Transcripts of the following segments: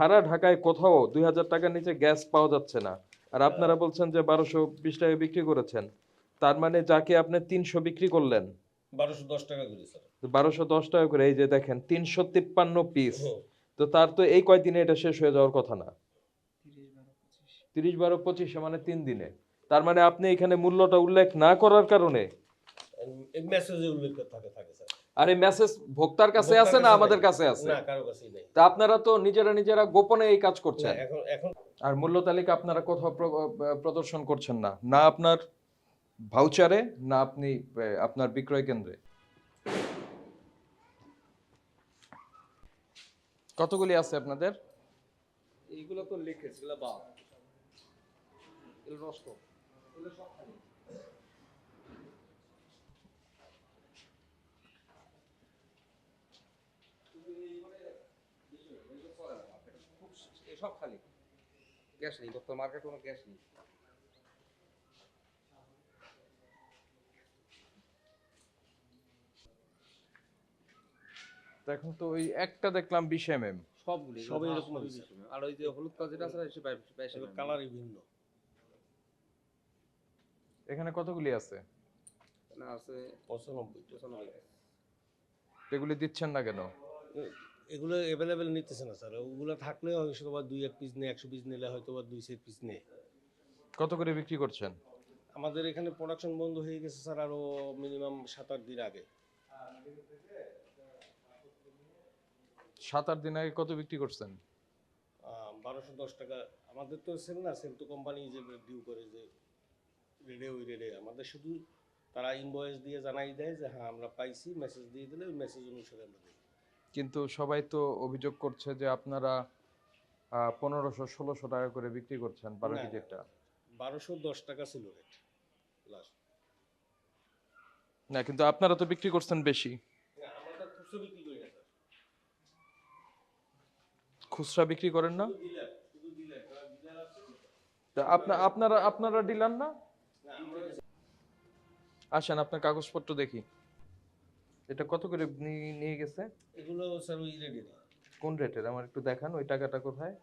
সারা ঢাকায় কোথাও দুই হাজার টাকার নিচে গ্যাস পাওয়া যাচ্ছে না। আর আপনারা বলছেন যে বারোশো বিশ টাকা বিক্রি করেছেন। তার মানে যাকে আপনি তিনশো বিক্রি করলেন। বারোশো দশ টাকা করে বারোশো দশ টাকা করে এই যে দেখেন তিনশো তিপ্পান্ন পিস তো তার তো এই কয়দিনে এটা শেষ হয়ে যাওয়ার কথা না? তিরিশ বারো পঁচিশে। মানে তিন দিনে। তার মানে আপনি এখানে মূল্যটা উল্লেখ না করার কারণে মেসেজে উল্লেখ থাকে থাকে আর এই মেসেজ ভোক্তার কাছে আছে না আমাদের কাছে আছে? না কারও কাছেই নেই। তা আপনারা তো নিজেরা নিজেরা গোপনে এই কাজ করছেন। এখন এখন আর মূল্য তালিকা আপনারা কোথাও প্রদর্শন করছেন না। না আপনার ভাউচারে না আপনি আপনার বিক্রয় কেন্দ্রে। কতগুলি আছে আপনাদের? এইগুলো তো লিখেছে এগুলো বাদ। এগুলো সব খালি। গ্যাস নেই মার্কেট কোনো গ্যাস নেই। এখন তো ওই একটা দেখলাম বিশ এম এম সবগুলি সবই এরকম। আর ওই যে হলুদ কাজ যেটা আছে না, সেটা। কালারই ভিন্ন। এখানে কতগুলি আছে? না আছে পঁচানব্বই পঁচানব্বই। এগুলি দিচ্ছেন না কেন? এগুলো অ্যাভেলেবেল নিতেছে না স্যার ওগুলো থাকলে হয়তো বা দুই এক পিস নেই একশো পিস নিলে হয়তো বা দুই সেট পিস নেই কত করে বিক্রি করছেন? আমাদের এখানে প্রোডাকশন বন্ধ হয়ে গেছে স্যার আরও মিনিমাম সাত আট দিন আগে। সাত আট দিন আগে কত বিক্রি করছেন? বারোশো দশ টাকা। আমাদের তো সেল না সেল তো কোম্পানি যে ডিউ করে যে রেডে ওই রেডে। আমাদের শুধু তারা ইনভয়েস দিয়ে জানাই দেয় যে হ্যাঁ আমরা পাইছি। মেসেজ দিয়ে দিলে ওই মেসেজ অনুসারে আমরা দিই কিন্তু সবাই তো অভিযোগ করছে যে আপনারা পনেরোশো ষোলোশো টাকা করে বিক্রি করছেন বারো। কেজিটা বারোশো দশ টাকা ছিল রেট লাস্ট না কিন্তু আপনারা তো বিক্রি করছেন বেশি। আমরা তো খুচরো বিক্রি করি না খুচরা বিক্রি করেন না? আপনারা আপনারা ডিলার না? আসেন আপনার কাগজপত্র দেখি। এটা কত করে নিয়ে গেছে? এগুলো স্যার ওই রেডি কোন রেটের আমার একটু দেখান ওই টাকাটা কোথায়?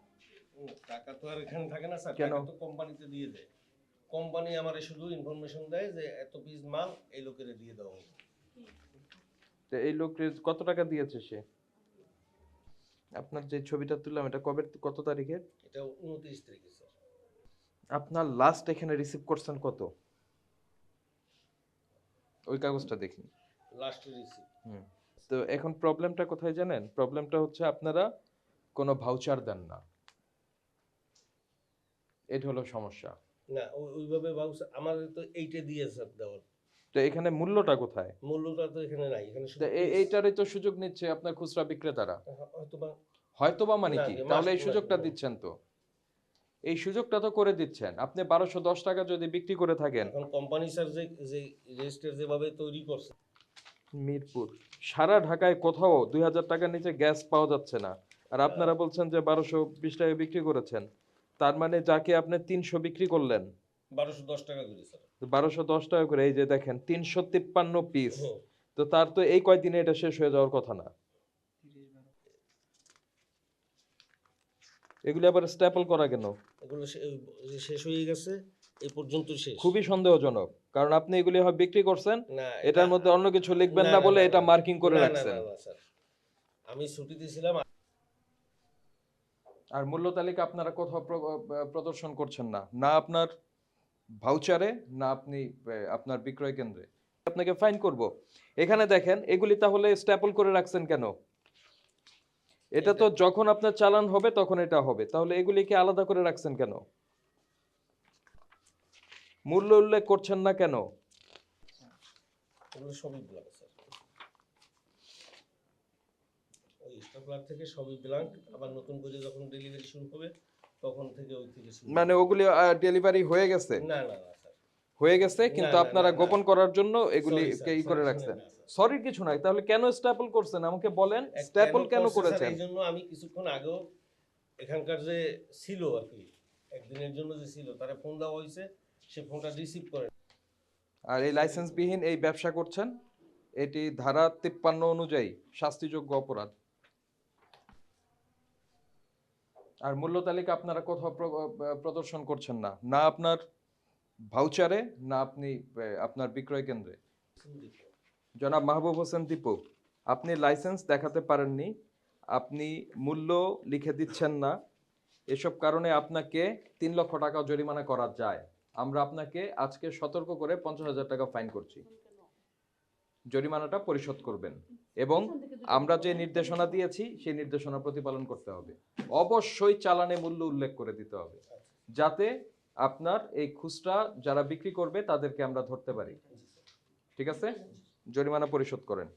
টাকা তো আর এখানে থাকে না স্যার? টাকা তো কোম্পানিতে দিয়ে দেয়। কোম্পানি আমারে শুধু ইনফরমেশন দেয় যে এত পিস মাল এই লোকের দিয়ে দেওয়া হবে তো এই লোক কত টাকা দিয়েছে সে? আপনার যে ছবিটা তুললাম এটা কবে কত তারিখের? এটা উনত্রিশ তারিখে স্যার। আপনার লাস্ট এখানে রিসিভ করছেন কত? ওই কাগজটা দেখি। লাস্ট হুম। তো এখন প্রবলেমটা কোথায় জানেন? প্রবলেমটা হচ্ছে আপনারা কোনো ভাউচার দেন না। এটা হলো সমস্যা। না ওইভাবে বাবু আমাদের তো এইটা দিয়ে স্যার দেওয়ার। তো এখানে মূল্যটা কোথায়? মূল্যটা তো এখানে নাই এখানে এইটারই তো সুযোগ নিচ্ছে আপনার খুচরা বিক্রেতারা। হয়তো বা মানে কি? তাহলে এই সুযোগটা দিচ্ছেন তো। এই সুযোগটা তো করে দিচ্ছেন। আপনি বারোশো দশ টাকা যদি বিক্রি করে থাকেন। এখন কোম্পানি স্যার যে যে রেজিস্টার যেভাবে তৈরি করছে। মিরপুর। সারা ঢাকায় কোথাও দুই হাজার টাকার নিচে গ্যাস পাওয়া যাচ্ছে না। আর আপনারা বলছেন যে বারোশো বিশ টাকা বিক্রি করেছেন। তার মানে যাকে আপনি তিনশো বিক্রি করলেন। বারোশো দশ টাকা করে বারোশো দশ টাকা করে এই যে দেখেন তিনশো তিপ্পান্ন পিস তো তার তো এই কয়দিনে এটা শেষ হয়ে যাওয়ার কথা না। এগুলি আবার স্ট্যাপল করা কেন? এগুলো শেষ হয়ে গেছে। এই পর্যন্ত শেষ। খুবই সন্দেহজনক। কারণ আপনি এগুলি হয় বিক্রি করছেন এটার মধ্যে অন্য কিছু লিখবেন না, বলে এটা মার্কিং করে রাখছেন। আমি ছুটিতে ছিলাম আর মূল্য তালিকা আপনারা কোথাও প্রদর্শন করছেন না। না আপনার ভাউচারে না আপনি আপনার বিক্রয় কেন্দ্রে। আপনাকে ফাইন করব। এখানে দেখেন এগুলি তাহলে স্ট্যাপল করে রাখছেন কেন? এটা তো যখন আপনার চালান হবে তখন এটা হবে। তাহলে এগুলিকে আলাদা করে রাখছেন কেন? মূল্য উল্লেখ করছেন না কেন? সবই ব্ল্যাঙ্ক স্যার ওই স্টাফলার থেকে সবই ব্ল্যাঙ্ক আবার নতুন করে যখন ডেলিভারি শুরু হবে তখন থেকে ওই থেকে মানে ওগুলি ডেলিভারি হয়ে গেছে? না না না স্যার হয়ে গেছে কিন্তু আপনারা। গোপন করার জন্য এগুলি ই করে রাখছেন? সরি কিছু নাই তাহলে কেন স্ট্যাপল করছেন? আমাকে বলেন স্ট্যাপল কেন করছে, করেছেন এই জন্য আমি কিছুক্ষণ আগেও এখানকার যে ছিল আর কি একদিনের জন্য যে ছিল তারা ফোন দেওয়া হয়েছে। সে ফোনটা রিসিভ করে। আর এই লাইসেন্সবিহীন এই ব্যবসা করছেন, এটি ধারা তিপ্পান্ন অনুযায়ী শাস্তিযোগ্য অপরাধ। আর মূল্য তালিকা আপনারা কোথাও প্রদর্শন করছেন না। না আপনার ভাউচারে না আপনি আপনার বিক্রয় কেন্দ্রে। জনাব মাহবুব হোসেন দীপু, আপনি লাইসেন্স দেখাতে পারেননি, আপনি মূল্য লিখে দিচ্ছেন না, এসব কারণে আপনাকে তিন লক্ষ টাকা জরিমানা করা যায়। আমরা আপনাকে আজকে সতর্ক করে পঞ্চাশ হাজার টাকা ফাইন করছি। জরিমানাটা পরিশোধ করবেন এবং আমরা যে নির্দেশনা দিয়েছি, সেই নির্দেশনা প্রতিপালন করতে হবে। অবশ্যই চালানে মূল্য উল্লেখ করে দিতে হবে, যাতে আপনার এই খুচরা যারা বিক্রি করবে, তাদেরকে আমরা ধরতে পারি। ঠিক আছে? জরিমানা পরিশোধ করেন।